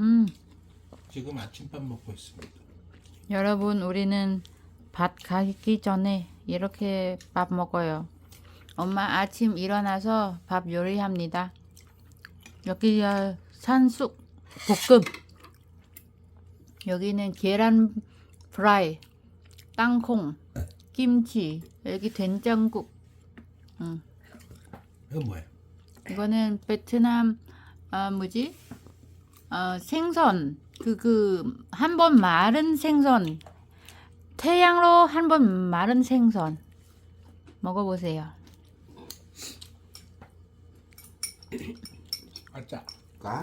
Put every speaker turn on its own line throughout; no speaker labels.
음,
지금 아침밥 먹고 있습니다.
여러분, 우리는 밭 가기 전에 이렇게 밥 먹어요. 엄마 아침 일어나서 밥 요리합니다. 여기 어, 산쑥 볶음. 여기는 계란 프라이, 땅콩, 김치, 여기 된장국. 음.
이거 뭐야?
이거는 베트남 아 뭐지? 어, 생선 그 그 한 번 마른 생선 태양로 한 번 마른 생선 먹어보세요.
아짜.
cá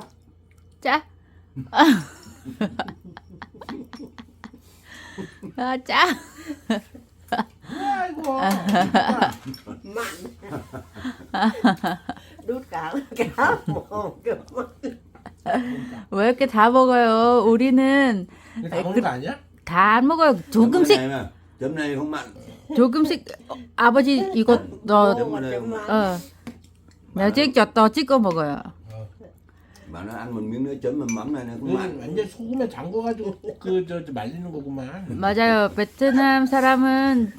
짜? 아 짜?
아이고.
cả cá một cái
왜 이렇게 다 먹어요? 우리는
이거 다 먹는 거 아니야?
다 안 먹어요. 조금씩
không mặn
조금씩 어, 아버지 이거 너. 어. 나 찍죠. 또 찍어 먹어요.
mắm này nó không
이거
mặn
완전 소금에 담궈가지고 그저 저 말리는 거구만.
맞아요. 베트남 사람은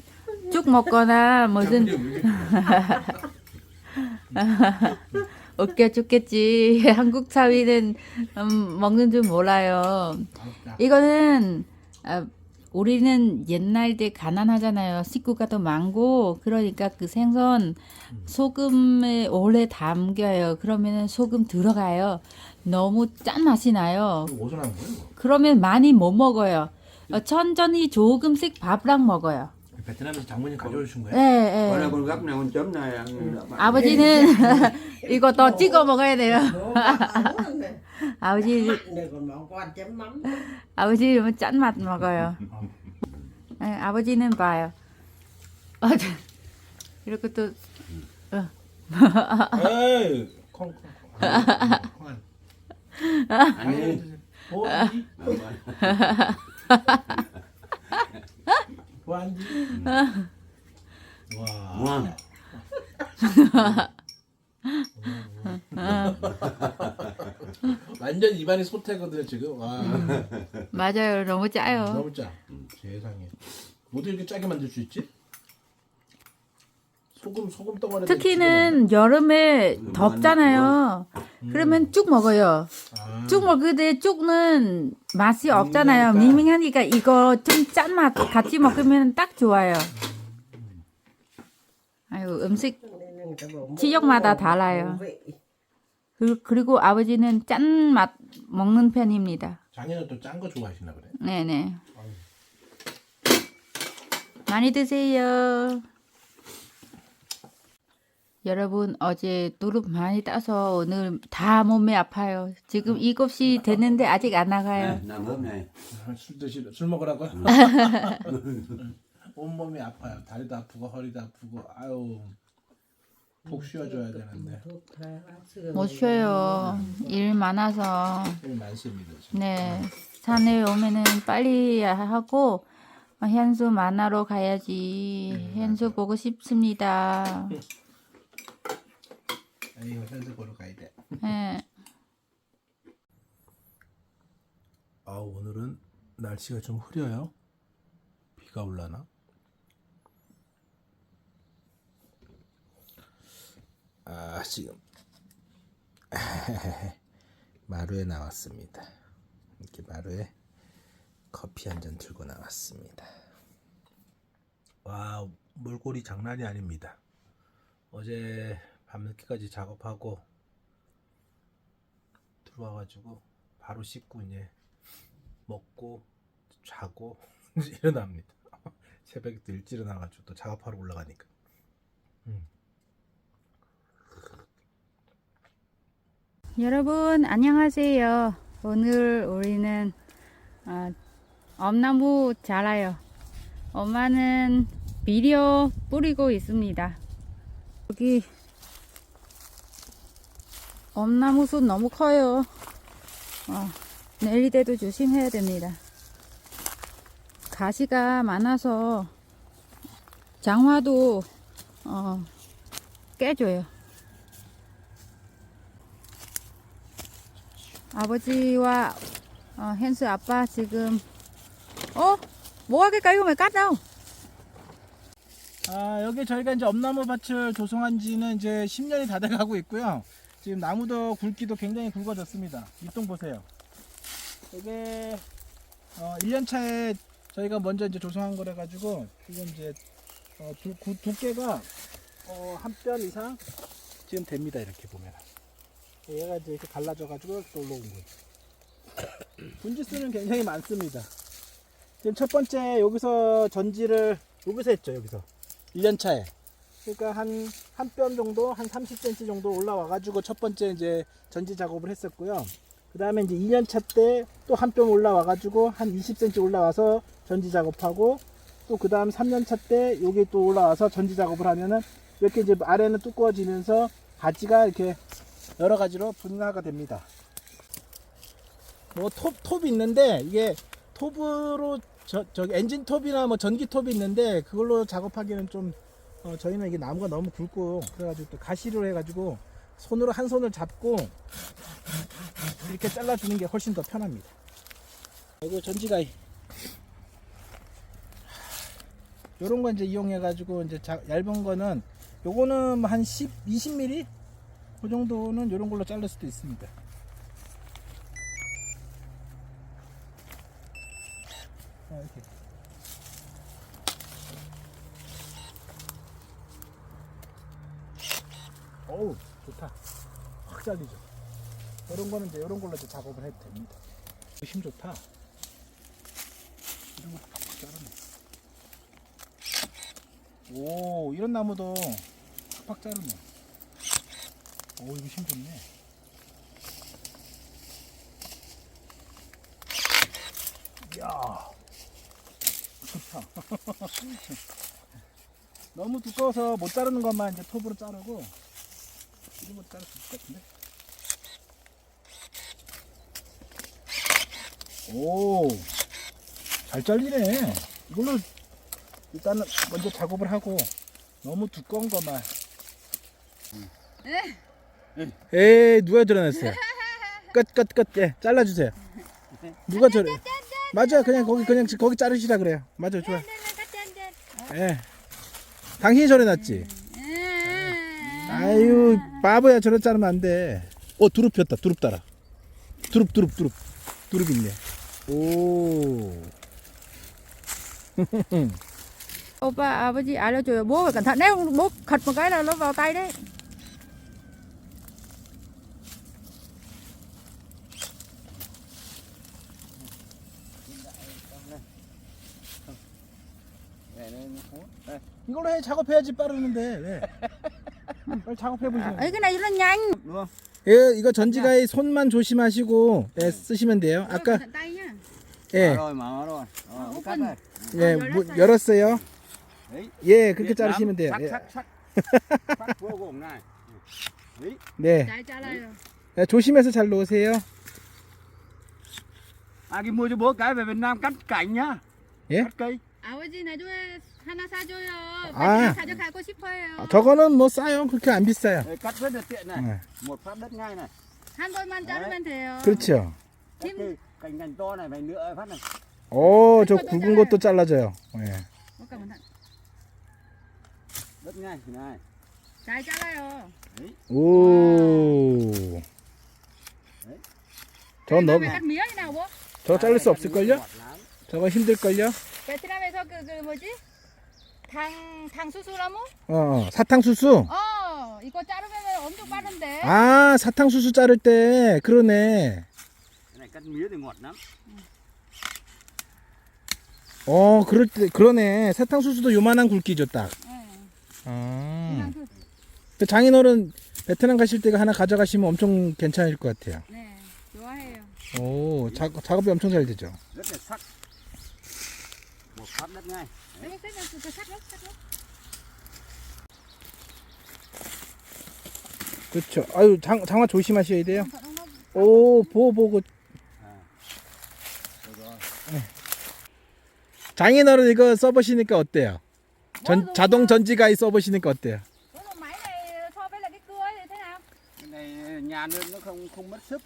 쭉 먹거나 무슨 웃겨 죽겠지. 한국 사위는 음, 먹는 줄 몰라요.
아짜.
이거는 아, 우리는 옛날 때 가난하잖아요. 식구가 더 많고 그러니까 그 생선 소금에 오래 담겨요. 그러면은 소금 들어가요. 너무 짠 맛이 나요.
어디서? 이거?
그러면 많이 못 먹어요. 어, 천천히 조금씩 밥랑 먹어요.
베트남에서 장모님 가져다 주신
예,
거야?
예.
còn là con gấp này con chấm này ăn đỡ mặn.
아버지는 이거 더 찍어 먹어야 돼요. 아버지 아버지 이러면 짠맛 먹어요. 예, 아버지는 봐요. 어, 이렇게 또
에이, 콩, 콩, 콩. 아, 콩 안.
ăn đi
뭐 뭐 하지? 와.
ngon
완전 입안이 소태거든요 지금. 와.
맞아요. 너무 짜요.
너무 짜. 세상에. 어떻게 이렇게 짜게 만들 수 있지? 소금 소금 덩어리.
특히는 여름에 덥잖아요. 그러면 쭉 먹어요.
아,
쭉 먹을 때 쭉은 맛이 없잖아요.
밍밍하니까.
밍밍하니까 이거 좀 짠맛 같이 먹으면 딱 좋아요. 아유 음식 지역마다 달라요. 그- 그리고 아버지는 짠맛 먹는 편입니다.
장인은 또 짠 거 좋아하시나 그래?
네네. 많이 드세요. 여러분 어제 누룩 많이 따서 오늘 다 몸이 아파요. 지금 7시 됐는데 아직 안 나가요.
아, 술 드시 술 먹으라고? 온 몸이 아파요. 다리도 아프고 허리도 아프고 아유 푹 쉬어줘야 되는데
못 쉬어요. 일 많아서.
힘이 많습니다. 지금.
네. 산에 오면은 빨리 하고 어, 현수 만나러 가야지. 현수 보고 싶습니다.
아이고 현수 보러 가야 돼.
네.
아 오늘은 날씨가 좀 흐려요. 비가 올라나? 아 지금 마루에 나왔습니다. 이렇게 마루에 커피 한 잔 들고 나왔습니다. 와 몰골이 장난이 아닙니다. 어제 밤늦게까지 작업하고 들어와가지고 바로 씻고 이제 먹고 자고 일어납니다. 새벽에 또 일찍 일어나가지고 또 작업하러 올라가니까.
여러분 안녕하세요. 오늘 우리는 아, 엄나무 자라요. 엄마는 비료 뿌리고 있습니다. 여기 엄나무 숲 너무 커요. 어, 내릴 때도 조심해야 됩니다. 가시가 많아서 장화도 어, 깨져요. 아버지와 어, 헨스 아빠 지금 어? của mày cắt đâu?
아, 여기 저희가 이제 엄나무 밭을 조성한 지는 이제 10년이 다 돼가고 있고요. 지금 나무도 굵기도 굉장히 굵어졌습니다. 밑동 보세요. 이게 어, 1년 차에 저희가 먼저 이제 조성한 거라 가지고 지금 이제 어, 두, 구- 두께가 어, 한 뼘 이상 지금 됩니다. 이렇게 보면. 얘가 이제 이렇게 갈라져 가지고 또 올라온 거죠. 분지수는 굉장히 많습니다. 지금 첫 번째 여기서 전지를 여기서 했죠. 여기서 1년 차에. 그러니까 한 한 뼘 정도, 한 30cm 정도 올라와 가지고 첫 번째 이제 전지 작업을 했었고요. 그다음에 이제 2년 차 때 또 한 뼘 올라와 가지고 한 20cm 올라와서 전지 작업하고 또 그다음 3년 차 때 여기 또 올라와서 전지 작업을 하면은 이렇게 이제 아래는 두꺼워지면서 가지가 이렇게 여러 가지로 분화가 됩니다. 뭐 톱, 톱이 있는데 이게 톱으로 저, 저기 엔진 톱이나 뭐 전기 톱이 있는데 그걸로 작업하기는 좀 어, 저희는 이게 나무가 너무 굵고 그래가지고 또 가시로 해가지고 손으로 한 손을 잡고 이렇게 잘라주는 게 훨씬 더 편합니다. 이거 전지가이 요런 거 이제 이용해가지고 이제 자- 얇은 거는 요거는 한 10, 20mm 그 정도는 요런 걸로 자를 수도 있습니다. 자, 이렇게. 어우 좋다. 확 잘리죠. 이런 거는 이제 이런 걸로 이제 작업을 해도 됩니다. 힘 좋다. 이런 것도 팍팍 자르네. 오 이런 나무도 팍팍 자르네. 오 이거 힘 좋네. 이야 좋다. 너무 두꺼워서 못 자르는 것만 이제 톱으로 자르고 이런 것도 자를 수 있을 것 같은데? 오 잘 잘리네. 이걸로 일단은 먼저 작업을 하고 너무 두꺼운 것만. 에이 누가 드러냈어요? 끝 끝 끝. 예 잘라주세요. 누가 저래 맞아 그냥 거기 그냥 거기 자르시라 그래요. 맞아 좋아 예. 당신이 저래 놨지 아유 바보야 저래 자르면 안돼 어 두릅 폈다. 두릅 따라. 두릅 두릅 두릅. 두릅 있네. 오.
Opa 아버지 알려줘요. phải cẩn thận đấy, bố khật một cái là nó vào tay đấy.
이걸로 해 작업해야지 빠르는데. 왜 빨리 작업해
rất là nhanh.
đúng không
예, 이거 전지가의 손만 조심하시고 예, 쓰시면 돼요 아까. 예,
cắt
open.
đây
예문 열었어요 예 그렇게 자르시면 돼요 예. 네
rồi.
예, 조심해서 잘 놓으세요
về Việt Nam cắt cảnh nhá
예?
아버지 나중에 하나 사줘요.
아.
가져가고 싶어요.
아, 저거는 뭐 싸요 그렇게 안 비싸요
Đấy, cắt rất là tiện này
네.
một phát đất ngay này
한 번만 자르면 돼요.
그렇죠
cắt cây cành cành to này phải nữa phát này
오 저 굵은 것도 잘라져요 예.
Đất ngay này
잘 잘라요.
오. 저 너무? 저 자를 수 없을걸요? 저거 힘들걸요?
베트남에서 그, 그 뭐지? 당, 당수수나무?
어 사탕수수
어, 이거 자르면 엄청 빠른데.
아 사탕수수 자를 때 그러네
cái này cắt mía thì ngọt lắm
어 그럴 때 그러네 사탕수수도 요만한 굵기죠 딱
네.
아. 그 장인어른 베트남 가실 때가 하나 가져가시면 엄청 괜찮을 것 같아요
네, 좋아해요.
오 작, 작업이 엄청 잘 되죠
rất phát đất ngay
Đấy, cái này cái sắc lắm, sắc lắm.
그렇죠 아유 장, 장화 조심하셔야 돼요 오 보고
rồi
장인어른 이거 써보시니까 어때요? 전, 자동 전지가이 써보시니까 어때요?
bố dùng máy này so với là cái cưa thì thế nào?
cái này nhà nước nó không không mất sức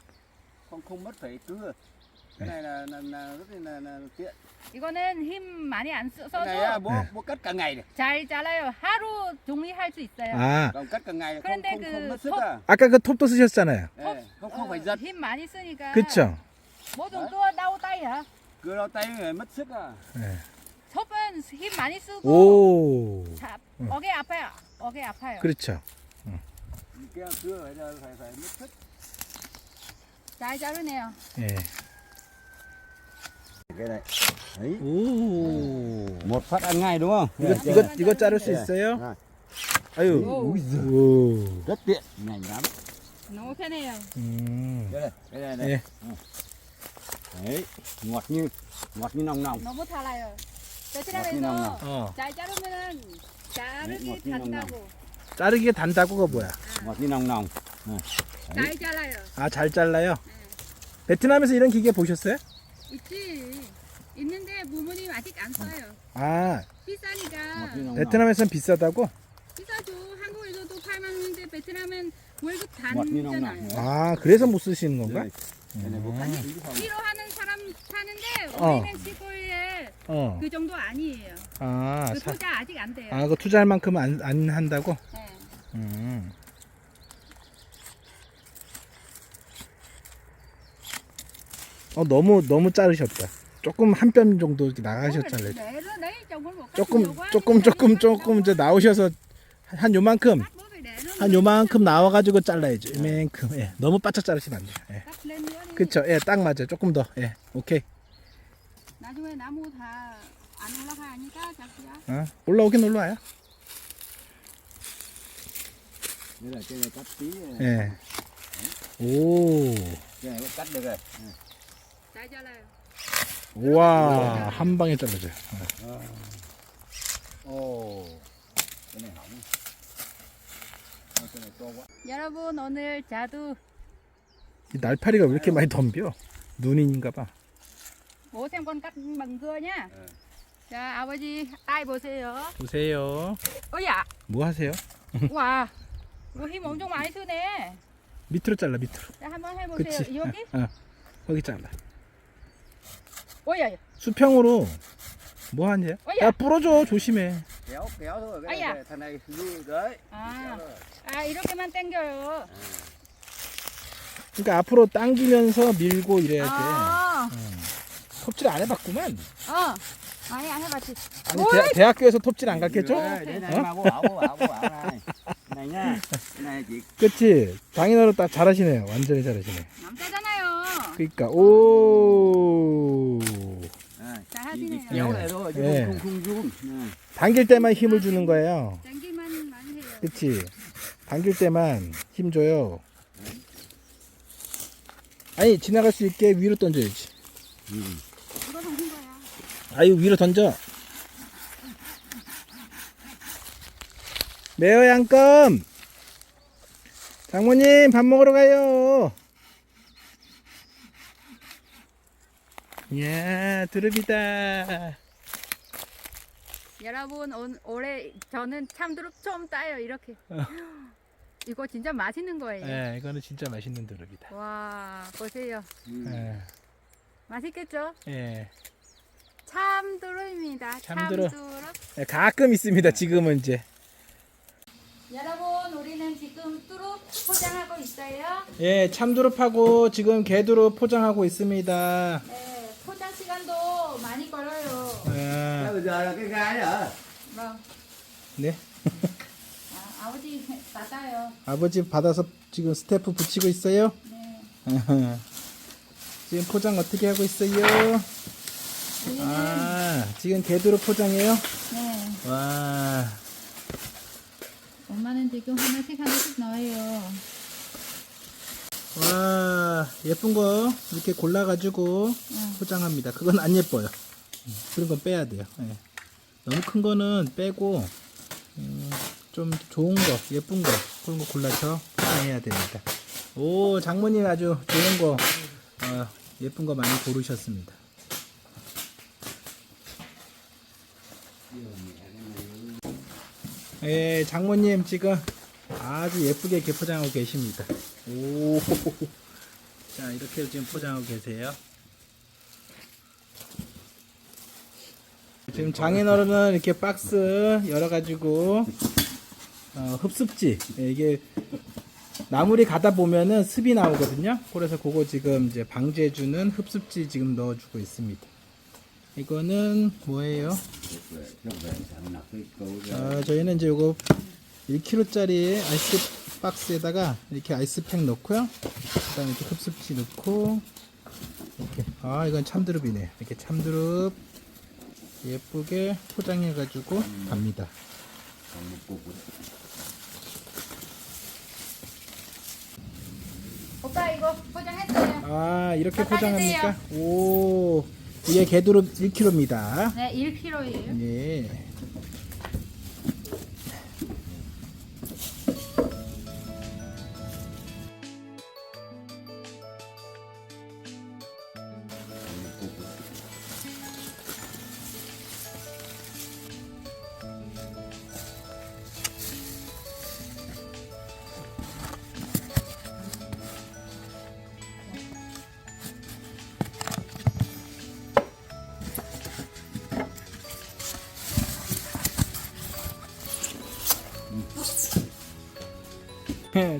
không không mất phải cưa cái này là là, là rất là, là tiện
이거는 힘 많이 안 써-
cái này á,
써도
bố
네.
bố cắt cả ngày được
잘 잘라요. 하루 종일 할 수 있어요.
아
còn cắt cả ngày không
그런데
không,
그
không mất sức
톱-
à
아까 그 톱도 쓰셨잖아요.
Ê, không không
어,
giật
힘 많이 쓰니까.
그쵸?
뭐좀 또 đau tay
người mất sức à
예.
톱은 힘 많이 쓰고
오
자,
응.
어깨 아파요. 어깨 아파요.
그렇죠.
kia cưa phải là phải phải mất sức
잘 자르네요.
예.
Cái này đấy
오
một phát ăn ngay đúng không
이거 이거 이거 자를 수 있어요?
아,
아유.
오.
오.
rất tiện nhanh lắm
너무 편해요.
음.
đây này đây này, đây
예.
đấy ngọt như ngọt như nòng nòng
너무 달아요.
어.
베트남에서
어.
잘 자르면은 자르기
네, 뭐,
단다고.
자르기가 단다고가 뭐야?
ngọt như nòng nòng
잘 잘라요.
아 잘 잘라요? 베트남에서 이런 기계 보셨어요?
있지. 있는데 부모님 아직 안 써요.
아
비싸니까.
베트남에선 비싸다고?
비싸죠. 한국에서도 8만 원인데 베트남은 월급
nòng
아
그래서 못 쓰시는 건가?
cắt tí phòng
싫어하는 사람 사는데
어.
우리는 시골에
어.
그 정도 아니에요.
아,
그
사,
투자 아직 안 돼요.
아, 그 투자할 만큼 안, 안 한다고?
네.
음. 어, 너무, 너무 자르셨다. 조금 한 뼘 정도 이렇게 나가셨잖아요.
조금 못
조금, 조금, 조금, 조금 이제 나오셔서 한 요만큼,
내는
한 요만큼 나와가지고 잘라야죠. 이만큼. 예. 너무 바짝 자르시면 안 돼요. 예. 그쵸. 예, 딱 맞아요. 조금 더. 예. 오케이.
나중에 나무 다 안 올라가니까 자꾸야.
어, 올라오긴 올라와요.
đây là cái này cắt tí này.
예. 오.
cái này cắt được rồi
잘 잘라요.
우와, 한 방에 잘라져요.
này to quá
여러분 오늘 자두
이 날파리가 왜 이렇게 많이 덤벼? 눈인가 봐.
bố xem con cắt bằng cưa nhá.
Ừ.
자 아버지 딸 보세요.
보세요.
어야,
뭐 하세요?
와, 이거 힘 엄청 많이 쓰네.
밑으로 잘라, 밑으로.
자 한번 해보세요.
그치.
여기?
어, 거기 잘라.
어야,
수평으로 뭐 하냐?
야,
부러져. 조심해.
kéo kéo thôi cái
Ây
này,
à.
cái- thằng này như đấy
아. 아 이렇게만 당겨요.
그러니까 앞으로 당기면서 밀고 이래야 돼.
아,
톱질 안 해봤구만.
어, 아니 안 해봤지.
아니, 대, 대학교에서 톱질 안 가르쳤죠?
đây, đây này
Hả?
mà bố bảo bố bảo bố bảo này cái này nhá cái này chỉ
그치? 장인어른 딱 잘하시네요. 완전히 잘하시네.
남자잖아요.
그러니까, 오. Nè.
không không không zoom Nè.
당길 때만 힘을 주는 거예요.
당길만 많이 해요.
그치? 당길 때만 힘 줘요. 아니, 지나갈 수 있게 위로 던져야지.
거야.
아유, 위로 던져. 매어 양껌! 장모님, 밥 먹으러 가요. 이야, 두릅이다.
여러분 온, 올해 저는 참두릅 처음 따요 이렇게. 이거 진짜 맛있는 거예요.
예, 이거는 진짜 맛있는 두릅이다.
와 보세요.
예,
맛있겠죠?
예.
참두릅입니다.
참두릅.
참두릅.
예, 가끔 있습니다, 지금은 이제.
여러분 우리는 지금 뚜릅 포장하고 있어요.
예, 참두릅하고 지금 개두릅 포장하고 있습니다.
네, 포장 시간도 많이 걸려요.
예,
bây giờ cái gai đó
뭐,
네.
아, 아버지 받아요.
아버지 받아서 지금 스태프 붙이고 있어요.
네.
지금 포장 어떻게 하고 있어요? 아, 지금 개두로 포장해요?
네.
와,
엄마는 지금 하나씩 하나씩 넣어요.
와, 예쁜 거 이렇게 골라가지고
응.
포장합니다. 그건 안 예뻐요. 그런 건 빼야 돼요. 예. 너무 큰 거는 빼고, 음, 좀 좋은 거, 예쁜 거, 그런 거 골라서 포장해야 됩니다. 오, 장모님 아주 좋은 거, 어, 예쁜 거 많이 고르셨습니다. 예, 장모님 지금 아주 예쁘게 이렇게 포장하고 계십니다. 오, 자 이렇게 지금 포장하고 계세요. 지금 장인어른은 이렇게 박스 열어가지고 어, 흡습지 예, 이게 나물이 가다 보면은 습이 나오거든요. 그래서 그거 지금 이제 방지해주는 흡습지 지금 넣어주고 있습니다. 이거는 뭐예요? 아, 저희는 이제 요거 1kg짜리 아이스 박스에다가 이렇게 아이스팩 넣고요. 그다음에 이렇게 흡습지 넣고 이렇게 아 이건 참드릅이네. 이렇게 참드릅 예쁘게 포장해가지고 갑니다.
오빠 이거 포장했어요.
아 이렇게
자,
포장합니까? 오 이게 개두릅 1kg입니다.
네, 1kg예요.
예.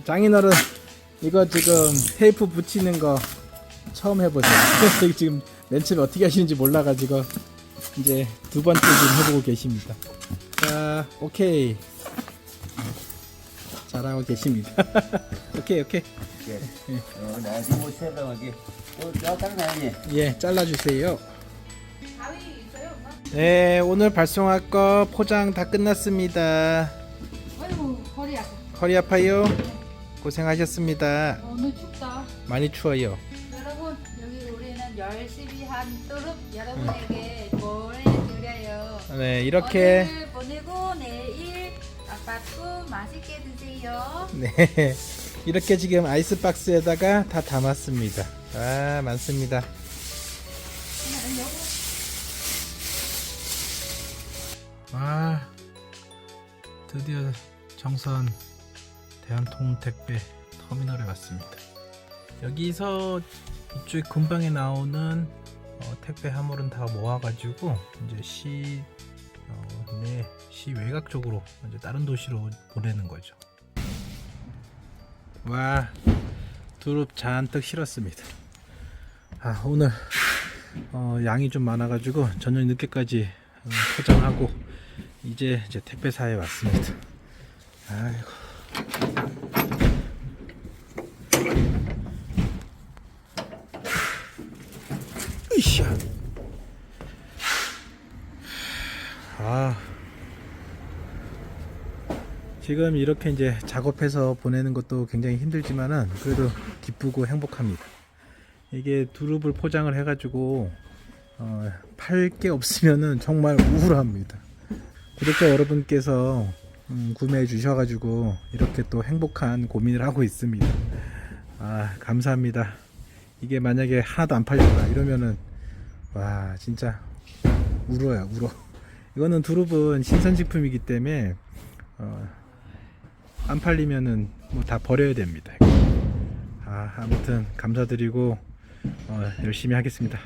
장인어른 이거 지금 테이프 붙이는 거 처음 해보세요. 지금 맨 처음에 어떻게 하시는지 몰라가지고 이제 두 번째 지금 해보고 계십니다. 자, 오케이. 잘하고 계십니다. 오케이, 오케이.
Cho cắt này nhỉ?
예, 잘라주세요. 네, 오늘 발송할 거 포장 다 끝났습니다.
아이고, 허리 아파.
허리 아파요? 고생하셨습니다.
오늘 춥다.
많이 추워요.
여러분, 여기 우리는 열심히 한 뚜릅 여러분에게 보내드려요.
네, 이렇게
오늘 보내고 내일 아빠도 맛있게 드세요.
네. 이렇게 지금 아이스박스에다가 다 담았습니다. 아, 많습니다. 와, 드디어 정선 대한통택배 터미널에 왔습니다. 여기서 이쪽 근방에 나오는 어, 택배 화물은 다 모아가지고 이제 시 어, 내, 시 외곽 쪽으로 이제 다른 도시로 보내는 거죠. 와 두릅 잔뜩 실었습니다 아 오늘 어, 양이 좀 많아가지고 저녁 늦게까지 어, 포장하고 이제 이제 택배사에 왔습니다 아이고 으쌰 아 지금 이렇게 이제 작업해서 보내는 것도 굉장히 힘들지만은 그래도 기쁘고 행복합니다. 이게 두릅을 포장을 해가지고 어, 팔게 없으면은 정말 우울합니다. 구독자 여러분께서 음, 구매해 주셔가지고 이렇게 또 행복한 고민을 하고 있습니다. 아 감사합니다. 이게 만약에 하나도 안 팔렸다 이러면은 와 진짜 울어요 울어. 이거는 두릅은 신선식품이기 때문에 어, 안 팔리면은 뭐 다 버려야 됩니다. 아, 아무튼 감사드리고 어, 열심히 하겠습니다.